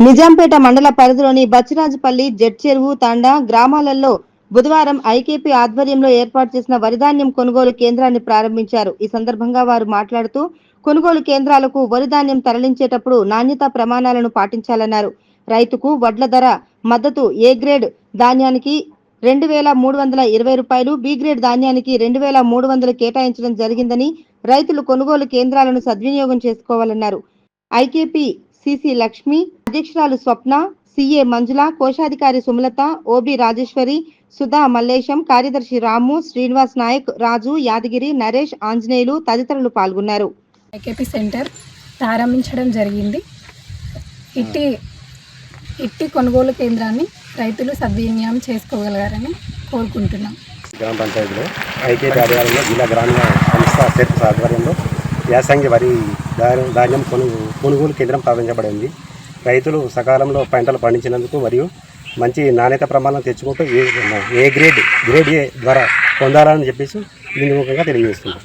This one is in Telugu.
నిజాంపేట మండల పరిధిలోని బచ్చిరాజుపల్లి జడ్చెరువు తాండా గ్రామాలలో బుధవారం ఐకేపీ ఆధ్వర్యంలో ఏర్పాటు చేసిన వరిధాన్యం కొనుగోలు కేంద్రాన్ని ప్రారంభించారు. ఈ సందర్భంగా వారు మాట్లాడుతూ కొనుగోలు కేంద్రాలకు వరిధాన్యం తరలించేటప్పుడు నాణ్యతా ప్రమాణాలను పాటించాలన్నారు. రైతుకు వడ్ల ధర మద్దతు ఏ గ్రేడ్ ధాన్యానికి రెండు వేల మూడు వందల ఇరవై రూపాయలు బి గ్రేడ్ ధాన్యానికి రెండు వేల మూడు వందలు కేటాయించడం జరిగిందని రైతులు కొనుగోలు కేంద్రాలను సద్వినియోగం చేసుకోవాలన్నారు. ఐకేపీ సిసి లక్ష్మి అధ్యక్షురాలు స్వప్న సిఏ మంజుల కోశాధికారి సుమలత ఓబి రాజేశ్వరి సుధా మల్లేశం కార్యదర్శి రాము శ్రీనివాస్ నాయక్ రాజు యాదగిరి నరేష్ ఆంజనేయులు తదితరులు పాల్గొన్నారు. ఐకేపీ సెంటర్ ప్రారంభించడం జరిగింది. ఇట్టి ఇట్టి కొనుగోలు కేంద్రాన్ని రైతులు సద్వినియోగం చేసుకోగలగారని కోరుకుంటున్నాం. గ్రామ పంచాయతీలో ఐకేపీ ఆధ్వర్యంలో జిల్లా గ్రామీణ సంస్థ ఆధ్వర్యంలో యాసంగి వరి ధాన్యం ధాన్యం కొను కొనుగోలు కేంద్రం ప్రారంభించబడింది. రైతులు సకాలంలో పంటలు పండించినందుకు మరియు మంచి నాణ్యత ప్రమాణం తెచ్చుకుంటూ ఏ ఏ గ్రేడ్ గ్రేడ్ ఏ ద్వారా పొందాలని చెప్పేసి దీని ముఖంగా తెలియజేస్తున్నాం.